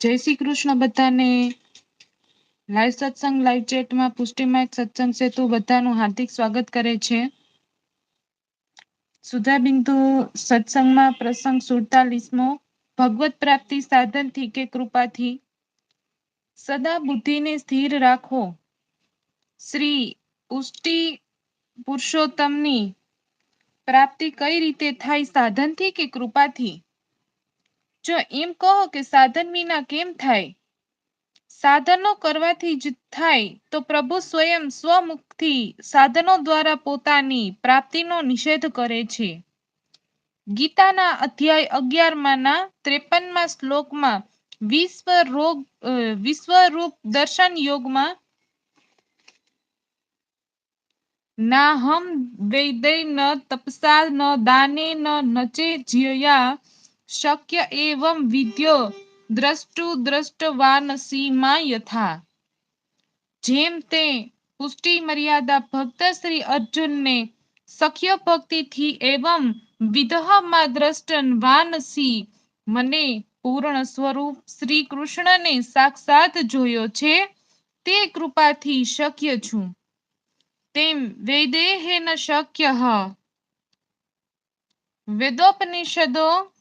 જય શ્રી કૃષ્ણ બધાને. લાઈવ સત્સંગ, લાઈવ ચેટમાં પુષ્ટિમાં સત્સંગ સેતુ બધાનું હાર્દિક સ્વાગત કરે છે. સુધા બિંદુ સત્સંગમાં પ્રસંગ સુડતાલીસમો. ભગવત પ્રાપ્તિ સાધનથી કે કૃપાથી. સદા બુદ્ધિને સ્થિર રાખો. શ્રી પુષ્ટિ પુરુષોત્તમની પ્રાપ્તિ કઈ રીતે થાય? સાધનથી કે કૃપાથી? જો એમ કહો કે સાધન વિના કેમ થાય? સાધનો કરવાથી જ થાય તો પ્રભુ સ્વયં સ્વમુખથી સાધનો દ્વારા પોતાની પ્રાપ્તિનો નિષેધ કરે છે. ગીતાના અધ્યાય અગિયાર ના ત્રેપનમાં શ્લોકમાં વિશ્વ રોગ વિશ્વરૂપ દર્શન યોગમાં ના હમ વૈદય ન તપસા ન દાને ન નચે જ્યયા શક્ય એવમ વિદ્યો દ્રષ્ટુ દ્રષ્ટવાનસીમાં યથા. જેમ તે પુષ્ટિ મર્યાદા ભક્ત શ્રી અર્જુનને સખ્ય ભક્તિથી એવમ વિદહમાં દ્રષ્ટન વાનસી મને પૂર્ણ સ્વરૂપ શ્રી કૃષ્ણને સાક્ષાત જોયો છે, તે કૃપાથી શક્ય છું. તેમ વેદેહેન શક્ય. વેદોપનિષદો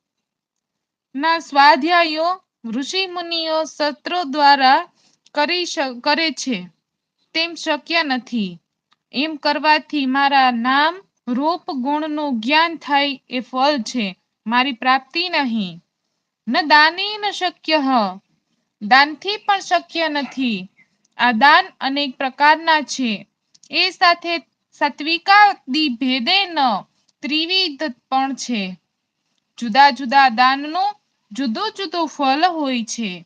ના સ્વાધ્યાયો ઋષિ મુનિઓ સત્રો દ્વારા કરી કરે છે. તેમ શક્ય નથી. એમ કરવાથી મારા નામ રૂપ ગુણનું જ્ઞાન થાય એ ફળ છે. મારી પ્રાપ્તિ નહીં. ન દાને ન શક્ય દાનથી પણ શક્ય નથી. આ દાન અનેક પ્રકારના છે. એ સાથે સત્વિકા દી ભેદે ન ત્રિવિધ પણ છે. જુદા જુદા દાનનું જુદું જુદો ફળ હોય છે.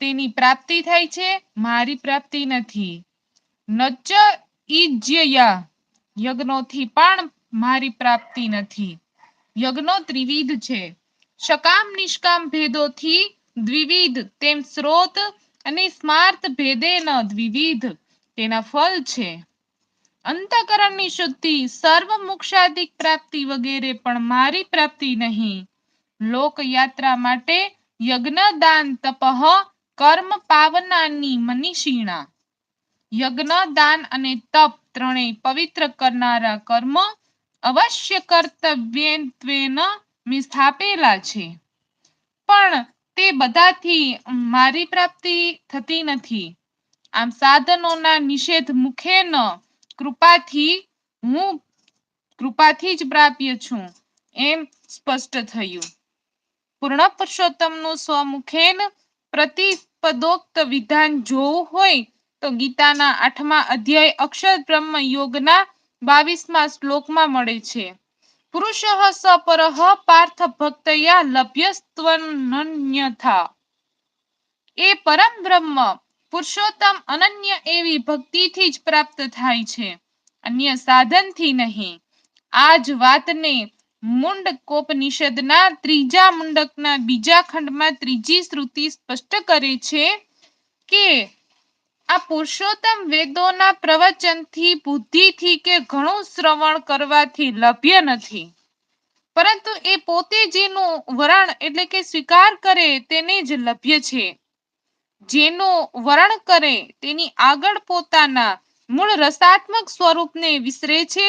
તેની પ્રાપ્તિ થાય છે, મારી પ્રાપ્તિ નથી. નચ ઈજ્યયા યજ્ઞોથી પણ મારી પ્રાપ્તિ નથી. યજ્ઞો ત્રિવિધ છે. સકામ નિષ્કામ ભેદોથી દ્વિવિધ, તેમ સ્રોત અને સ્માર્થ ભેદે ન દ્વિવિધ, તેના ફળ છે. અંતકરણની શુદ્ધિ સર્વ મોક્ષાધિક પ્રાપ્તિ વગેરે પણ મારી પ્રાપ્તિ નહીં. લોકયાત્રા માટે યજ્ઞ દાન તપહ કર્મ પાવનાની મનીષીણા. યજ્ઞ દાન અને તપ ત્રણેય પવિત્ર કરનારા કર્મ અવશ્ય કર્તવ્ય સ્થાપેલા છે. પણ તે બધાથી મારી પ્રાપ્તિ થતી નથી. આમ સાધનોના નિષેધ મુખે ન કૃપાથી હું કૃપાથી જ પ્રાપ્ય છું, એમ સ્પષ્ટ થયું. પૂર્ણ પુરુષોત્તમનું સ્વમુખેન પ્રતિપદોક્ત વિધાન જોવું હોય તો ગીતાના આઠમા અધ્યાય અક્ષર બ્રહ્મ યોગના બાવીસમા શ્લોકમાં મળે છે. પુરુષ સપર પાર્થ ભક્તયા લભ્યસ્ત્વન્યથા એ પરમ બ્રહ્મ પુરુષોત્તમ અનન્ય એવી ભક્તિથી જ પ્રાપ્ત થાય છે. અન્ય સાધનથી નહીં. આ જ વાતને મુંડકોપનિષદના ત્રીજા મુંડકના બીજા ખંડમાં ત્રીજી શ્રુતિ સ્પષ્ટ કરે છે કે આ પુરુષોત્તમ વેદોના પ્રવચનથી, બુદ્ધિથી કે ઘણું શ્રવણ કરવાથી લભ્ય નથી. પરંતુ એ પોતે જેનું વરણ એટલે કે સ્વીકાર કરે તેને જ લભ્ય છે. જેનું વરણ કરે તેની આગળ પોતાના મૂળ રસાત્મક સ્વરૂપને વિસરે છે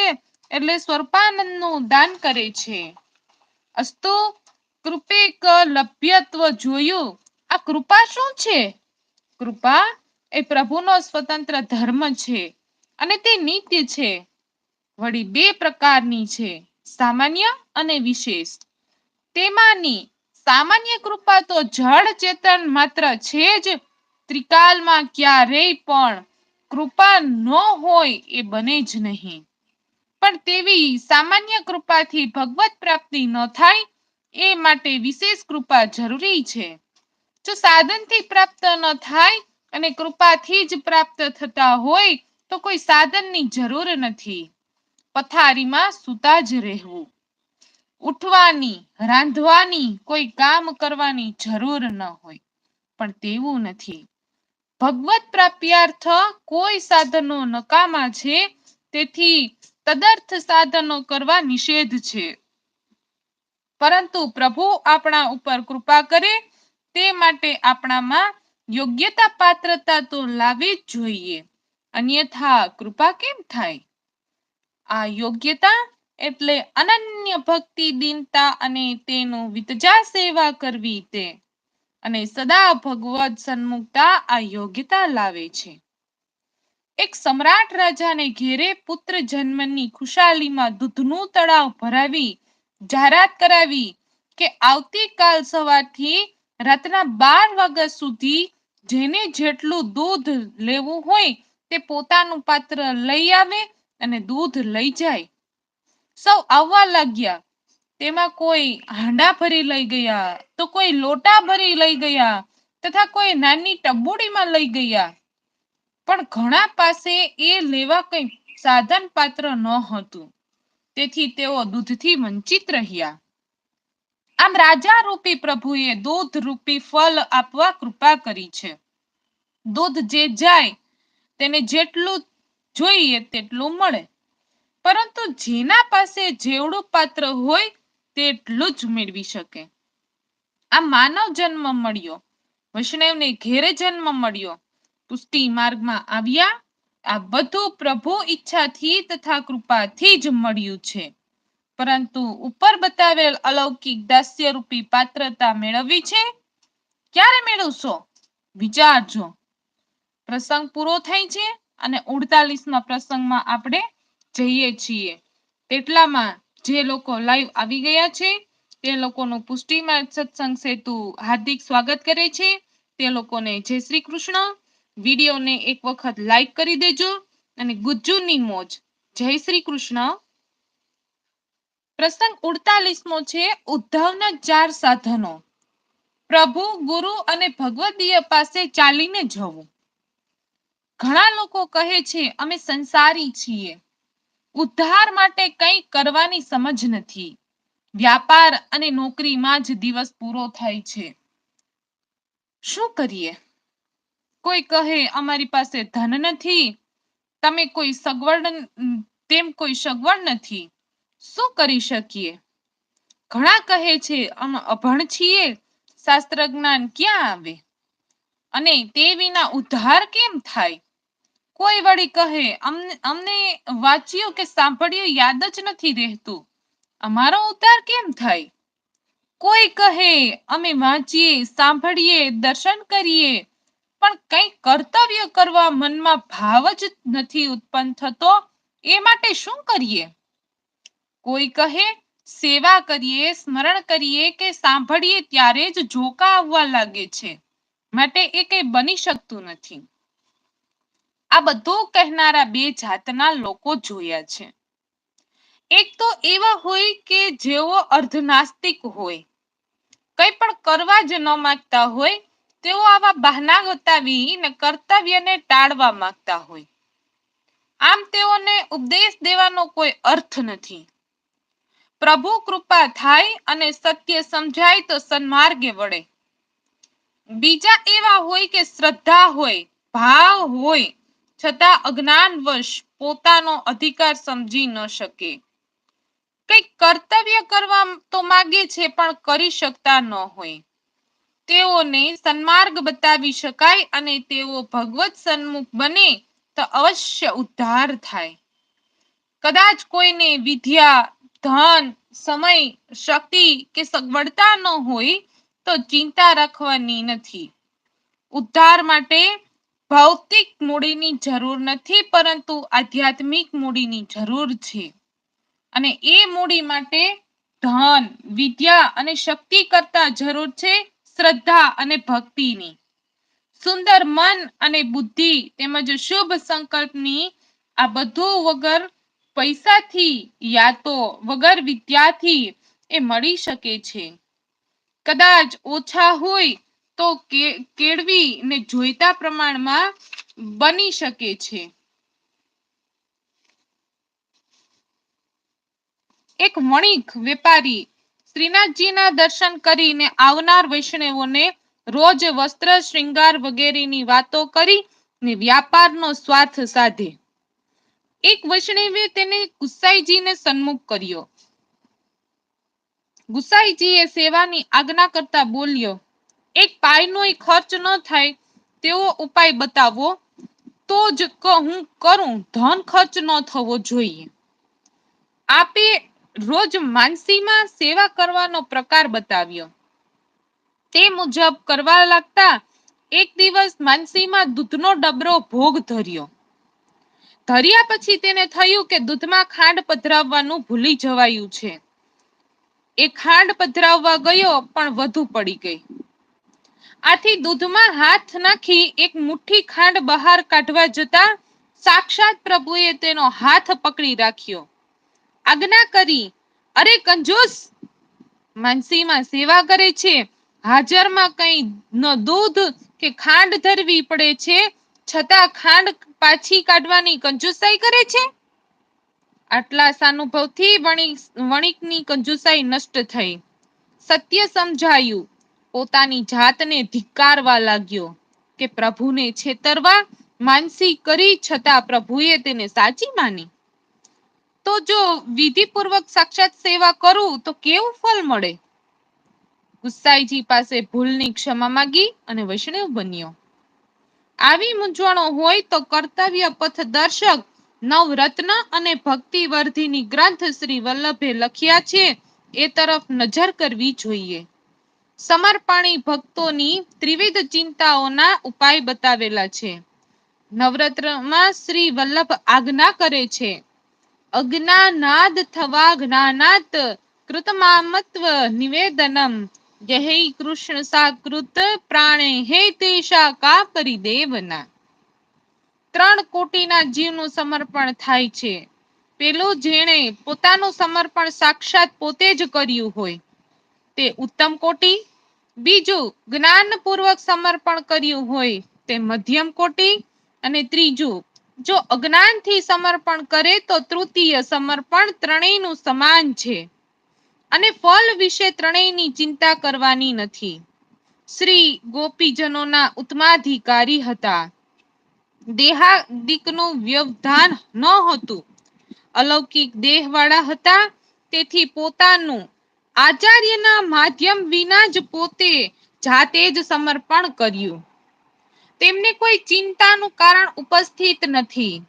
એટલે સ્વરૂપાનંદનું દાન કરે છે. અસ્તુ કૃપેક લભ્યત્વ જોયું. આ કૃપા શું છે? કૃપા એ પ્રભુનો સ્વતંત્ર ધર્મ છે અને તે નિત્ય છે. વળી બે પ્રકારની છે, સામાન્ય અને વિશેષ. તેમાંની સામાન્ય કૃપા તો જળ ચેતન માત્ર છે જ, ત્રિકાલમાં ક્યારેય પણ કૃપા ન હોય એ બને જ નહીં. પણ તેવી સામાન્ય કૃપાથી ભગવત પ્રાપ્તિ ન થાય, એ માટે વિશેષ કૃપા જરૂરી છે. જો સાધનથી પ્રાપ્ત ન થાય અને કૃપાથી જ પ્રાપ્ત થતા હોય, તો કોઈ સાધનની જરૂર નથી. પથારીમાં સૂતા જ રહેવું. ઉઠવાની, રાંધવાની કોઈ કામ કરવાની જરૂર ન હોય, પણ તેવું નથી. ભગવત પ્રાપ્યાર્થ કોઈ સાધનો નકામા છે, તેથી તદર્થ સાધનો કરવા નિષેધ છે. પરંતુ પ્રભુ આપણા ઉપર કૃપા કરે તે માટે આપણામાં યોગ્યતા પાત્રતા તો લાવી જ જોઈએ. અન્યથા કૃપા કેમ થાય? આ યોગ્યતા એટલે અનન્ય ભક્તિ, દીનતા અને તેનું વિતજા સેવા કરવી તે. અને સદા ભગવત સન્મુખતા આ યોગ્યતા લાવે છે. એક સમ્રાટ રાજાને ઘેરે પુત્ર જન્મની ખુશાલીમાં દૂધનું તળાવ ભરાવી જાહેરાત કરાવી કે આવતીકાલ સવારથી રાતના બાર વાગ્યા સુધી જેને જેટલું દૂધ લેવું હોય તે પોતાનું પાત્ર લઈ આવે અને દૂધ લઈ જાય. સૌ આવવા લાગ્યા. તેમાં કોઈ હાંડા ભરી લઈ ગયા, તો કોઈ લોટા ભરી લઈ ગયા, તથા કોઈ નાની ટબુડીમાં લઈ ગયા. પણ ઘણા પાસે એ લેવા કંઈ સાધન પાત્ર ન હતું. તેથી તેઓ દૂધથી વંચિત રહ્યા. આમ રાજા રૂપી પ્રભુએ દૂધ રૂપી ફળ આપવા કૃપા કરી છે. દૂધ જે જાય, તેને જેટલું જોઈએ તેટલું મળે. પરંતુ જેના પાસે જેવડું પાત્ર હોય, તેટલું જ મેળવી શકે. આ માનવ જન્મ મળ્યો. વૈષ્ણવને ઘેરે જન્મ મળ્યો. પુષ્ટિ માર્ગમાં આવ્યા. આ બધું પ્રભુ ઈચ્છાથી તથા કૃપાથી જ મળ્યું છે. પરંતુ ઉપર બતાવેલ અલૌકિક દાસ્ય રૂપી પાત્રતા મેળવવી છે? ક્યારે મેળવશો? વિચારજો. પ્રસંગ પૂરો થાય છે અને ઉડતાલીસમાં પ્રસંગમાં આપણે જઈએ છીએ. તેટલામાં જે લોકો લાઈવ આવી ગયા છે, તે લોકોનું પુષ્ટિમાં સત્સંગ સેતુ હાર્દિક સ્વાગત કરે છે. તે લોકોને જય શ્રી કૃષ્ણ. વિડીયોને એક વખત લાઈક કરી દેજો અને ગુજ્જુની મોજ. જય શ્રી કૃષ્ણ. પ્રસંગ ઉડતાલીસમો છે, ઉદ્ધવના ચાર સાધનો. પ્રભુ, ગુરુ અને ભગવદીય પાસે ચાલીને જવું. ઘણા લોકો કહે છે, અમે સંસારી છીએ. ઉદ્ધાર માટે કંઈ કરવાની સમજ નથી. વ્યાપાર અને નોકરીમાં જ દિવસ પૂરો થાય છે. શું કરીએ? કોઈ કહે અમારી પાસે ધન નથી, તમે કોઈ સગવડ તેમ કોઈ સગવડ નથી, શું કરી શકીએ? ઘણા કહે છે, અમે અભણ છીએ શાસ્ત્ર જ્ઞાન ક્યાં આવે? અને તે વિના ઉદ્ધાર કેમ થાય? કોઈ વળી કહે, અમને અમને વાંચ્યું કે સાંભળ્યું યાદ જ નથી રહેતું. અમારો ઉદ્ધાર કેમ થાય? કોઈ કહે, અમે વાંચીએ, સાંભળીએ, દર્શન કરીએ પણ કંઈ કર્તવ્ય કરવા મનમાં ભાવ જ નથી ઉત્પન્ન થતો, એ માટે શું કરીએ? કોઈ કહે, સેવા કરીએ, સ્મરણ કરીએ કે સાંભળીએ ત્યારે જ જોકા આવવા લાગે છે. માટે એ કઈ બની શકતું નથી. આ બધું કહેનારા બે જાતના લોકો જોયા છે. એક તો એવા હોય કે જેઓ અર્ધનાસ્તિક હોય. કંઈ પણ કરવા જ ન માંગતા હોય તેઓ આવા બહાના બતાવી કર્તવ્યને ટાળવા માંગતા હોય. આમ તેઓને ઉપદેશ દેવાનો કોઈ અર્થ નથી. પ્રભુ કૃપા થાય અને સત્ય સમજાય તો સન્માર્ગે વળે. બીજા એવા હોય કે શ્રદ્ધા હોય, ભાવ હોય, છતાં અજ્ઞાનવશ પોતાનો અધિકાર સમજી ન શકે. કંઈક કર્તવ્ય કરવા તો માગે છે, પણ કરી શકતા ન હોય. તેઓને સન્માર્ગ બતાવી શકાય અને તેઓ ભગવત સન્મુખ બને તો અવશ્ય ઉદ્ધાર થાય. કદાચ કોઈને વિદ્યા, ધન, સમય, શક્તિ કે સગવડતા ન હોય તો ચિંતા રાખવાની નથી. ઉદ્ધાર માટે ભૌતિક મૂડીની જરૂર નથી પરંતુ આધ્યાત્મિક મૂડીની જરૂર છે. અને એ મૂડી માટે ધન, વિદ્યા અને શક્તિ કરતા જરૂર છે શ્રદ્ધા અને ભક્તિની. સુંદર મન અને બુદ્ધિ તેમજ શુભ સંકલ્પની આ બધું વગર પૈસાથી યા તો વગર વિદ્યાથી એ મળી શકે છે. કદાચ ઓછા હોય તો કેળવી ને જોઈતા પ્રમાણમાં બની શકે છે. એક વણિક વેપારી શ્રીનાથજીના દર્શન કરીને આવનાર વૈષ્ણવોને રોજ વસ્ત્ર, શૃંગાર વગેરેની વાતો કરી ને વ્યાપારનો સ્વાર્થ સાધે. એક વૈષ્ણવે તેને ગુસાઈજીને સન્મુખ કર્યો. ગુસાઈજીએ સેવાની આજ્ઞા કરતા બોલ્યો, એક પાયનો ખર્ચ ન થાય, તેવો ઉપાય બતાવો. તો જ હું કરું, ધન ખર્ચ ન થવો જોઈએ. આપે રોજ માનસીમાં સેવા કરવાનો પ્રકાર બતાવ્યો. તે મુજબ કરવા લાગતા એક દિવસ માનસીમાં દૂધનો ડબરો ભોગ ધર્યો. ધર્યા પછી તેને થયું કે દૂધમાં ખાંડ પધરાવવાનું ભૂલી જવાયું છે. એ ખાંડ પધરાવવા ગયો પણ વધુ પડી ગઈ. આથી દૂધમાં હાથ નાખી એક મુઠ્ઠી ખાંડ બહાર કાઢવા જતા સાક્ષાત પ્રભુએ તેનો હાથ પકડી રાખ્યો. આજ્ઞા કરી. અરે કંજૂસ! માનસીમાં સેવા કરે છે. હાજરમાં કઈ ન દૂધ કે ખાંડ ધરવી પડે છે? છતાં ખાંડ પાછી કાઢવાની કંજુસાઈ કરે છે? આટલા સાનુભવથી વણિકની કંજુસાઈ નષ્ટ થઈ. સત્ય સમજાયું. પોતાની જાતને ધિક્કારવા લાગ્યો કે પ્રભુને છેતરવા માનસી કરી છતાં પ્રભુએ તેને સાચી માની. તો જો વિધિપૂર્વક સાક્ષાત સેવા કરું, તો કેવું ફળ મળે? ગુસાઈજી પાસે ભૂલની ક્ષમા માંગી અને વૈષ્ણવ બન્યો. આવી મૂંઝવણો હોય તો કર્તવ્ય પથ દર્શક, નવરત્ન અને ભક્તિવર્ધિની ગ્રંથ શ્રી વલ્લભે લખ્યા છે, એ તરફ નજર કરવી જોઈએ. સમર્પણી ભક્તોની ત્રિવિધ ચિંતાઓના ઉપાય બતાવેલા છે. નવરત્નમાં શ્રી વલ્લભ આજ્ઞા કરે છે અજ્ઞાનાદ થવા જ્ઞાનાત કૃતમામત્વ નિવેદનમ. જય કૃષ્ણ સાકૃત પ્રાણે હે તેશા કા પરિદેવના ત્રણ કોટીના જીવનું સમર્પણ થાય છે. પેલું જેણે પોતાનું સમર્પણ સાક્ષાત પોતે જ કર્યું હોય. તે ઉત્તમ કોટી, બીજું જ્ઞાનપૂર્વક સમર્પણ કર્યું હોય તે મધ્યમ કોટી અને ત્રીજું જો અજ્ઞાનથી સમર્પણ કરે તો તૃતીય સમર્પણ ત્રણેયનું સમાન છે. અને ફળ વિશે ત્રણેયની ચિંતા કરવાની નથી. શ્રી ગોપીજનોના ઉત્માધિકારી હતા. દેહાદિકનું વ્યવધાન ન હતું. અલૌકિક દેહ વાળા હતા. તેથી પોતાનું આચાર્યના માધ્યમ વિના જ પોતે જાતે જ સમર્પણ કર્યું. તેમને કોઈ ચિંતાનું કારણ ઉપસ્થિત નથી.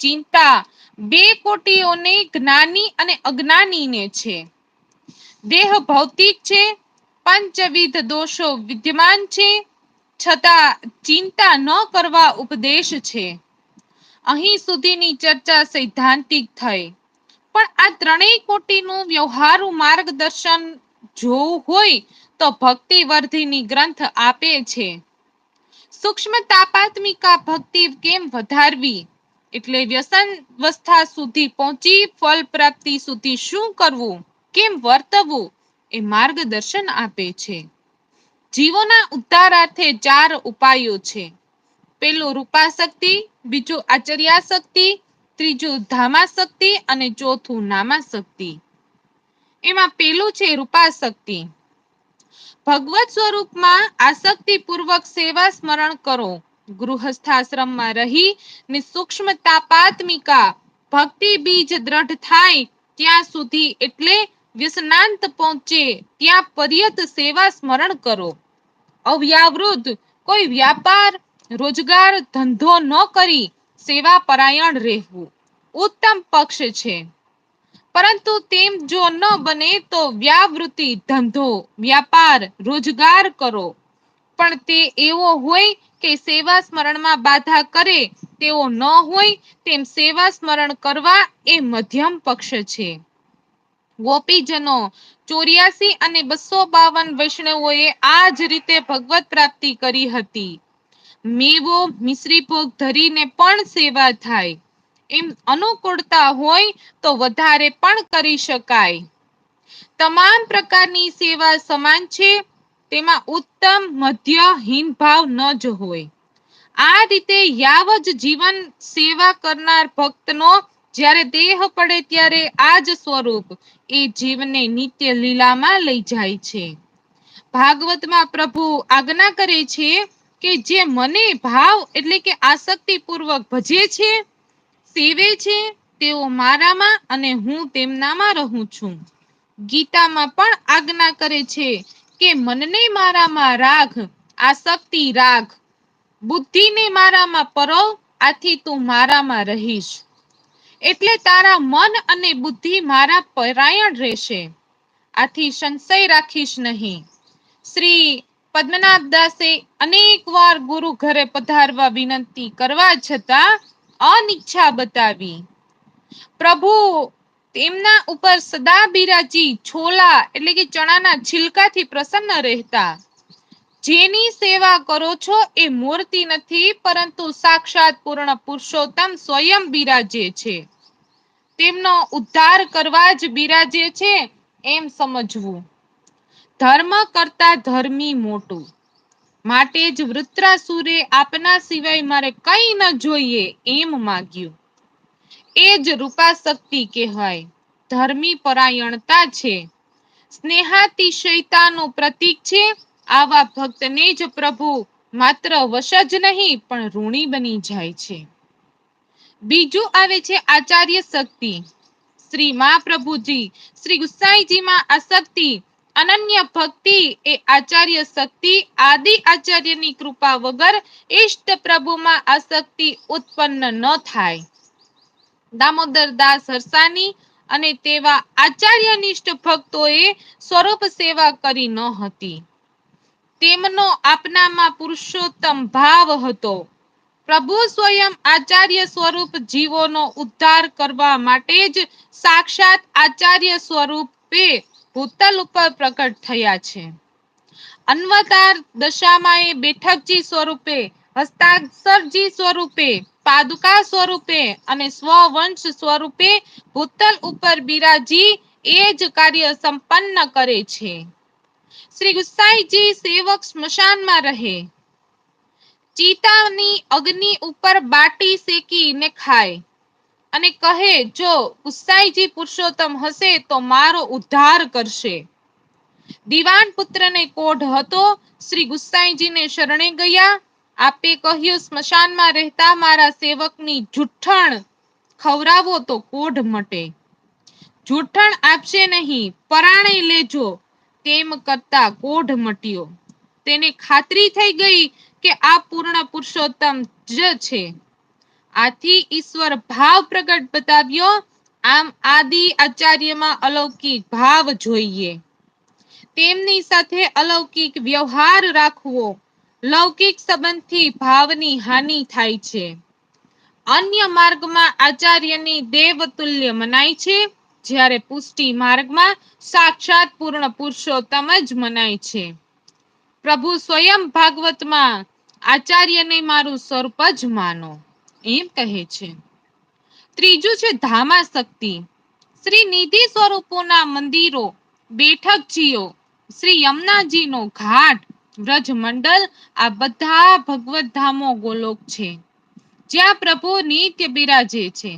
ચિંતા બે કોટીઓને જ્ઞાની અને અજ્ઞાનીને છે. દેહ ભૌતિક છે, પંચવિધ દોષો વિદ્યમાન છે, છતાં ચિંતા ન કરવા ઉપદેશ છે. અહીં સુધીની ચર્ચા સૈદ્ધાંતિક થઈ. પણ આ ત્રણેય કોટીનું વ્યવહારુ માર્ગદર્શન જોવું હોય તો ભક્તિ વર્ધિની ગ્રંથ આપે છે. સૂક્ષ્મ તાપાત્મિકા ભક્તિ કેમ વધારવી? એટલે વ્યસન અવસ્થા સુધી પહોંચી, ફળ પ્રાપ્તિ સુધી શું કરવું? કેમ વર્તવું? એ માર્ગદર્શન આપે છે. જીવોના ઉદ્ધારાર્થે ચાર ઉપાયો છે. પેલું રૂપાશક્તિ, બીજું આચર્યાશક્તિ, ત્રીજું ધામાશક્તિ અને ચોથું નામાશક્તિ. એમાં પેલું છે રૂપાશક્તિ. ભગવત સ્વરૂપમાં આસક્તિપૂર્વક સેવા સ્મરણ કરો. ગૃહસ્થાશ્રમમાં રહી ને સૂક્ષ્મ તાપાત્મિકા ભક્તિ બીજ દ્રઢ થાય ત્યાં સુધી એટલે વ્યસનાંત પહોંચે ત્યાં પર્યત સેવા સ્મરણ કરો. અવ્યાવૃત કોઈ વ્યાપાર, રોજગાર, ધંધો ન કરી સેવા પરાયણ રહેવું. ઉત્તમ પક્ષ છે. પરંતુ તેમ જો ન બને તો વ્યાવૃત્તિ, ધંધો, વ્યાપાર, રોજગાર કરો. પણ તે એવો હોય કે સેવા સ્મરણમાં બાધા કરે તેવો ન હોય, તેમ સેવા સ્મરણ કરવા એ મધ્યમ પક્ષ છે. ગોપીજનો, ચોર્યાસી અને બસો બાવન વૈષ્ણવોએ આ જ રીતે ભગવત પ્રાપ્તિ કરી હતી. મેવો, મિશ્રી ભોગ ધરીને પણ સેવા થાય. એમ અનુકૂળતા હોય તો વધારે પણ કરી શકાય. તમામ પ્રકારની સેવા સમાન છે, તેમાં ઉત્તમ મધ્ય હીન ભાવ ન જ હોય. આ રીતે યાવ જ જીવન સેવા કરનાર ભક્તનો જ્યારે દેહ પડે ત્યારે આ જ સ્વરૂપ એ જીવને નિત્ય લીલામાં લઈ જાય છે. ભાગવતમાં પ્રભુ આજ્ઞા કરે છે કે જે મને ભાવ એટલે કે આસક્તિ પૂર્વક ભજે છે સેવે છે, તેઓ મારામાં અને હું તેમનામાં રહું છું. ગીતામાં પણ આજ્ઞા કરે છે કે મનને મારામાં રાખ, આસક્તિ રાખ. બુદ્ધિને મારામાં પરોવ, આથી તું મારામાં રહીશ. એટલે તારા મન અને બુદ્ધિ મારા પરાયણ રહેશે. આથી સંશય રાખીશ નહીં. શ્રી પદ્મનાભ દાસે અનેક વાર ગુરુ ઘરે પધારવા વિનંતી કરવા છતાં અનિચ્છા બતાવી. પ્રભુ, તેમના ઉપર સદા બિરાજી, છોલા એટલે કે ચણાના છિલકાથી પ્રસન્ન રહેતા. જેની સેવા કરો છો એ મૂર્તિ નથી, પરંતુ સાક્ષાત પૂર્ણ પુરુષોત્તમ સ્વયં બિરાજે છે. તેમનો ઉદ્ધાર કરવા જ બિરાજે છે એમ સમજવું. ધર્મ કરતા ધર્મી મોટું. માટે જ વૃત્રાસુરે આપના સિવાય મારે કઈ ન જોઈએ એમ માગ્યું. એ જ રૂપા શક્તિ કહેવાય. ધર્મી પરાયણતા છે. સ્નેહાતિશયતાનો પ્રતીક છે. આવા ભક્તને જ પ્રભુ માત્ર વશ જ નહીં, પણ ઋણી બની જાય છે. બીજું આવે છે આચાર્ય શક્તિ. શ્રી મહાપ્રભુજી, શ્રી ગુસાઈજીમાં આ આસક્તિ અનન્ય ભક્તિ એ આચાર્ય શક્તિ, આદિ આચાર્યની કૃપા વગર ઈષ્ટ પ્રભુમાં આસક્તિ ઉત્પન્ન ન થાય. દામોદર દાસ હરસાની અને તેવા આચાર્યનિષ્ઠ ભક્તોએ સ્વરૂપ સેવા કરી ન હતી. તેમનો આપનામાં પુરુષોત્તમ ભાવ હતો. પ્રભુ સ્વયં આચાર્ય સ્વરૂપ જીવોનો ઉદ્ધાર કરવા માટે જ સાક્ષાત આચાર્ય સ્વરૂપે ભૂતલ ઉપર પ્રકટ થયા છે. અન્વતાર દશામાં એ બેઠકજી સ્વરૂપે, હસ્તાક્ષરજી સ્વરૂપે, પાદુકા સ્વરૂપે અને સ્વવંશ સ્વરૂપે ભૂતલ ઉપર બિરાજી એ જ કાર્ય સંપન્ન કરે છે. શ્રી ગુસાઈજી સેવક સ્મશાનમાં રહે. ચિતાની અગ્નિ ઉપર બાટી શેકીને ખાય. અને કહે, જો ઉત્સાહીજી પુરુષોત્તમ હશે તો મારો ઉદ્ધાર કરશે. દિવાન પુત્રને કોઢ હતો, શ્રી ગુસાઈજીને શરણે ગયા. આપે કહ્યું, સ્મશાનમાં રહેતા મારા સેવકની જુઠ્ઠણ ખવરાવો તો કોઢ મટે. જુઠ્ઠણ આપશે નહીં, પરાણે લેજો, તેમ કરતા કોઢ મટ્યો. તેને ખાતરી થઈ ગઈ કે આ પૂર્ણ પુરુષોત્તમ જ છે. આથી ઈશ્વર ભાવ પ્રગટ બતાવ્યો. આમ આદિ આચાર્યમાં અલૌકિક ભાવ જોઈએ. તેમની સાથે અલૌકિક વ્યવહાર રાખવો લૌકિક સંબંધથી ભાવની હાનિ થાય છે. અન્ય માર્ગમાં આચાર્યની દેવતુલ્ય મનાય છે, જ્યારે પુષ્ટિ માર્ગમાં સાક્ષાત પૂર્ણ પુરુષોત્તમ જ મનાય છે. પ્રભુ સ્વયં ભાગવતમાં આચાર્યને મારું સ્વરૂપ જ માનો. એમ કહે છે. ત્રીજું છે ધામા શક્તિ શ્રી નિધિ સ્વરૂપોના મંદિરો, બેઠકજીઓ, શ્રી યમુનાજીનો ઘાટ વ્રજ મંડલ આ બધા ભગવત ધામો ગોલોક છે, જ્યાં પ્રભુ નિત્ય બિરાજે છે.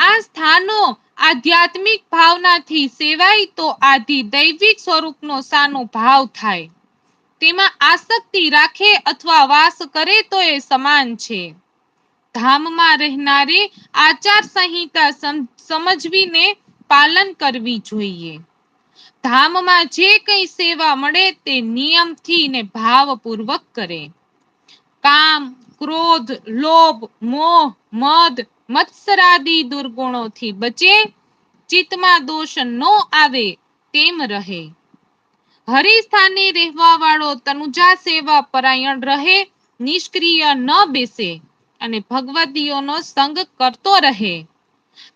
આ સ્થાનો આધ્યાત્મિક ભાવનાથી સેવાય તો આદિ દૈવિક સ્વરૂપનો સાનો ભાવ થાય. તેમાં આસક્તિ રાખે અથવા વાસ કરે તો એ સમાન છે. ધામમાં રહેનારે આચાર સંહિતા સમજવીને પાલન કરવી જોઈએ. ધામમાં જે કઈ સેવા મળે તે નિયમથી ને ભાવપૂર્વક કરે. કામ, ક્રોધ, લોભ, મોહ, મદ, મત્સરાદી દુર્ગુણોથી બચે, ચિત્તમાં દોષ ન આવે તેમ રહે. હરિસ્થાને રહેવા વાળો તનુજા સેવા પરાયણ રહે, નિષ્ક્રિય ન બેસે. અને ભગવદીઓનો સંગ કરતો રહે.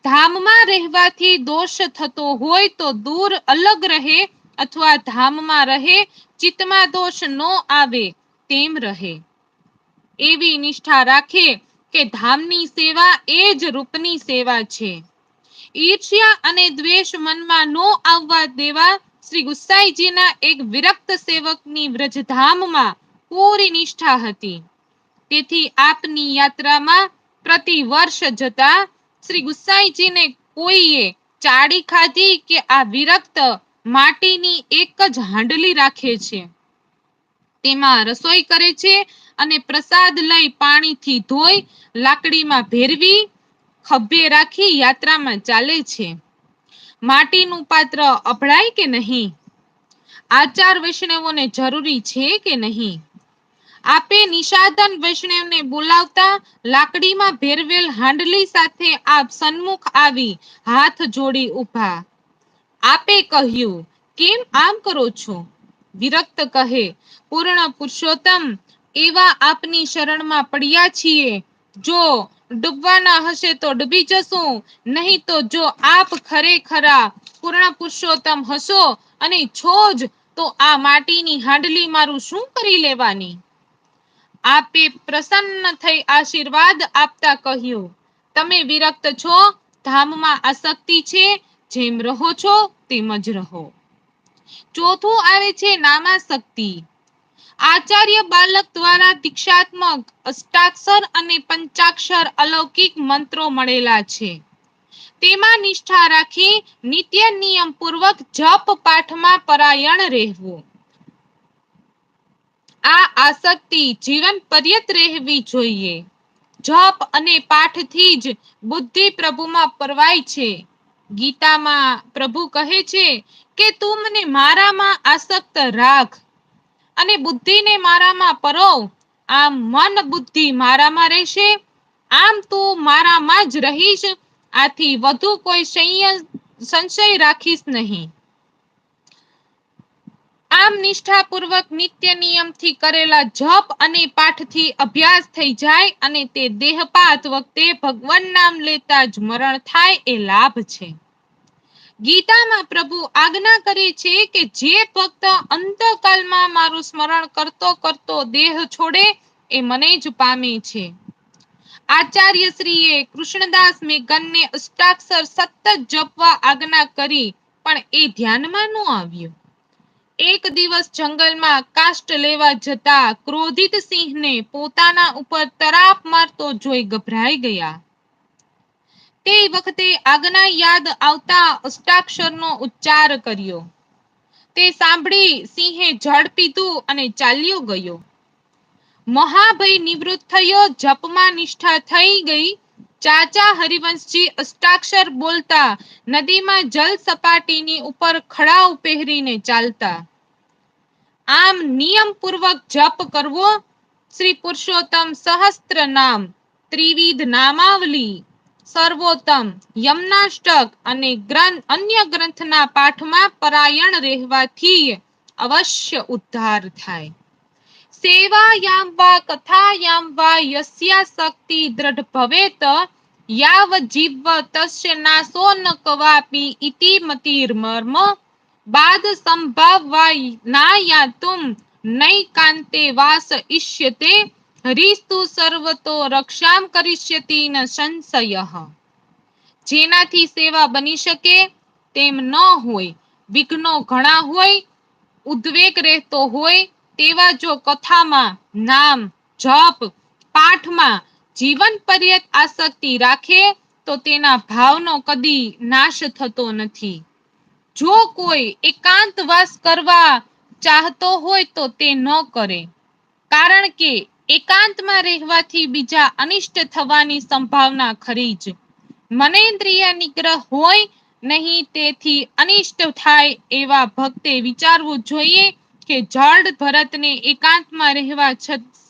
ધામમાં રહેવાથી દોષ થતો હોય તો દૂર અલગ રહે અથવા ધામમાં રહે, ચિત્તમાં દોષ ન આવે તેમ રહે. એવી નિષ્ઠા રાખે કે ધામની સેવા એ જ રૂપની સેવા છે. ઈર્ષ્યા અને દ્વેષ મનમાં નો આવવા દેવા શ્રી ગુસાઈજીના એક વિરક્ત સેવકની વ્રજધામમાં પૂરી નિષ્ઠા હતી. તેથી આપની યાત્રામાં પ્રતિ વર્ષ જતા શ્રી ગુસાઈજીને કોઈએ ચાડી ખાધી કે આ વિરક્ત માટીની એક જ હાંડલી રાખે છે? તેમાં રસોઈ કરે છે અને પ્રસાદ લઈ પાણીથી ધોઈ લાકડીમાં ભેરવી ખભે રાખી યાત્રામાં ચાલે છે. માટીનું પાત્ર અભળાય કે નહીં? આચાર વૈષ્ણવોને જરૂરી છે કે નહીં? આપે નિષાદન વૈષ્ણવને બોલાવતા લાકડીમાં ભેરવેલ હાંડલી સાથે આપ સન્મુખ આવી હાથ જોડી ઊભા. આપે કહ્યું, કેમ આમ કરો છો? વિરક્ત કહે, પૂર્ણ પુરુષોત્તમ, એવા આપની શરણમાં પડ્યા છીએ. જો ડૂબવાના હશે તો ડૂબી જશું, નહીં તો જો આપ ખરેખરા પૂર્ણ પુરુષોત્તમ હશો અને છો જ, તો આ માટીની હાંડલી મારું શું કરી લેવાની? આપે પ્રસન્ન થઈ આશીર્વાદ આપતા કહ્યું, તમે વિરક્ત છો, ધામમાં આસક્તિ છે, જેમ રહો છો તેમ જ રહો. ચોથું આવે છે નામાશક્તિ. આચાર્ય બાલક દ્વારા દીક્ષાત્મક, અષ્ટાક્ષર અને પંચાક્ષર અલૌકિક મંત્રો મળેલા છે. તેમાં નિષ્ઠા રાખી, નિત્ય નિયમ પૂર્વક જપ પાઠમાં પરાયણ રહેવું. આ આસક્તિ જીવન પર્યત રહેવી જોઈએ. જપ અને પાઠથી જ બુદ્ધિ પ્રભુમાં પરવાય છે. ગીતામાં પ્રભુ કહે છે કે, તું મને મારામાં આસક્ત રાખ અને બુદ્ધિને મારામાં પરો આમ મન બુદ્ધિ મારામાં રહેશે. આમ તું મારામાં જ રહીશ. આથી વધુ કોઈ સંશય રાખીશ નહીં. આમ નિષ્ઠાપૂર્વક નિત્ય નિયમથી કરેલા જપ અને પાઠથી અભ્યાસ થઈ જાય અને તે દેહપાત વખતે ભગવાન નામ લેતા જ મરણ થાય એ લાભ છે. ગીતામાં પ્રભુ આજ્ઞા કરે છે કે જે ભક્ત અંતકાલમાં મારું સ્મરણ કરતો કરતો દેહ છોડે એ મને જ પામે છે. આચાર્ય શ્રીએ કૃષ્ણદાસ મેઘનને અષ્ટાક્ષર સતત જપવા આજ્ઞા કરી પણ એ ધ્યાનમાં ન આવ્યું. એક દિવસ જંગલમાં કાષ્ટ લેવા જતા ક્રોધિત સિંહને પોતાના ઉપર તરાપ મારતો જોઈ ગભરાઈ ગયા. તે વખતે આજ્ઞા યાદ આવતા અષ્ટાક્ષરનો ઉચ્ચાર કર્યો. તે સાંભળી સિંહે જળ પીધું અને ચાલ્યો ગયો. મહાભય નિવૃત્ત થયો, જપમાં નિષ્ઠા થઈ ગઈ ચાચા હરિવંશજી અષ્ટાક્ષર બોલતા, નદીમાં જલ સપાટીની ઉપર ખડાવ પહેરીને ચાલતા. આમ નિયમ પૂર્વક જપ કરવો? શ્રી પુરુષોત્તમ સહસ્ત્ર નામ, ત્રિવિધ નામાવલી, સર્વોત્તમ, યમનાષ્ટક અને ગ્રંથ અન્ય ગ્રંથના પાઠમાં પરાયણ રહેવાથી અવશ્ય ઉદ્ધાર થાય. સેવાયામ વા કથાયામ વા યસ્યા શક્તિ દ્રઢ ભવેત યાવ જીવ તસ્ય નાસો ન કવાપી ઇતિ મતિર મર્મ. બાદ સંભાવવા ના યાતુમ નૈ કાંતે વાસ ઇષ્યતે હરિસ્તુ સર્વતો રક્ષામ કરિષ્યતિ ન સંશય. જેનાથી સેવા બની શકે તેમ ન હોય, વિઘ્નો ઘણા હોય, ઉદ્વેગ રહેતો હોય, તેવા જો કથામાં, નામ, જપ, પાઠમાં જીવન પર્યત આસક્તિ રાખે તો તેના ભાવનો કદી નાશ થતો નથી. જો કોઈ એકાંતવાસ કરવા ચાહતો હોય તો તે ન કરે. કારણ કે એકાંતમાં રહેવાથી બીજા અનિષ્ટ થવાની સંભાવના ખરી જ. મનેન્દ્રિય નિગ્રહ હોય નહીં તેથી અનિષ્ટ થાય એવા ભક્તે વિચારવું જોઈએ કે જળ ભરતને એકાંતમાં રહેવા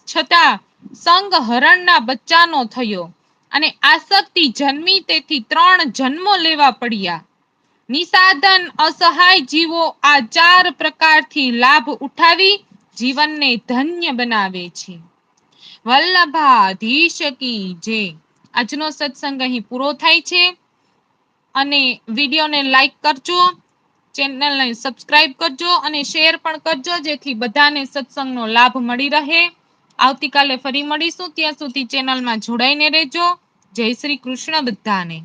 છતાં સંગ હરણના બચ્ચાનો થયો અને આસક્તિ જન્મી તેથી ત્રણ જન્મો લેવા પડ્યા. નિસાધન અસહાય જીવો આ ચાર પ્રકારથી લાભ ઉઠાવી જીવનને ધન્ય બનાવે છે. વલ્લભાધીશ કી જે આજનો સત્સંગ અહીં પૂરો થાય છે અને વિડીયોને લાઈક કરજો, ચેનલને સબસ્ક્રાઇબ કરજો અને શેર પણ કરજો જેથી બધાને સત્સંગનો લાભ મળી રહે. આવતીકાલે ફરી મળીશું. ત્યાં સુધી ચેનલમાં જોડાઈને રહેજો. જય શ્રી કૃષ્ણ બધાને.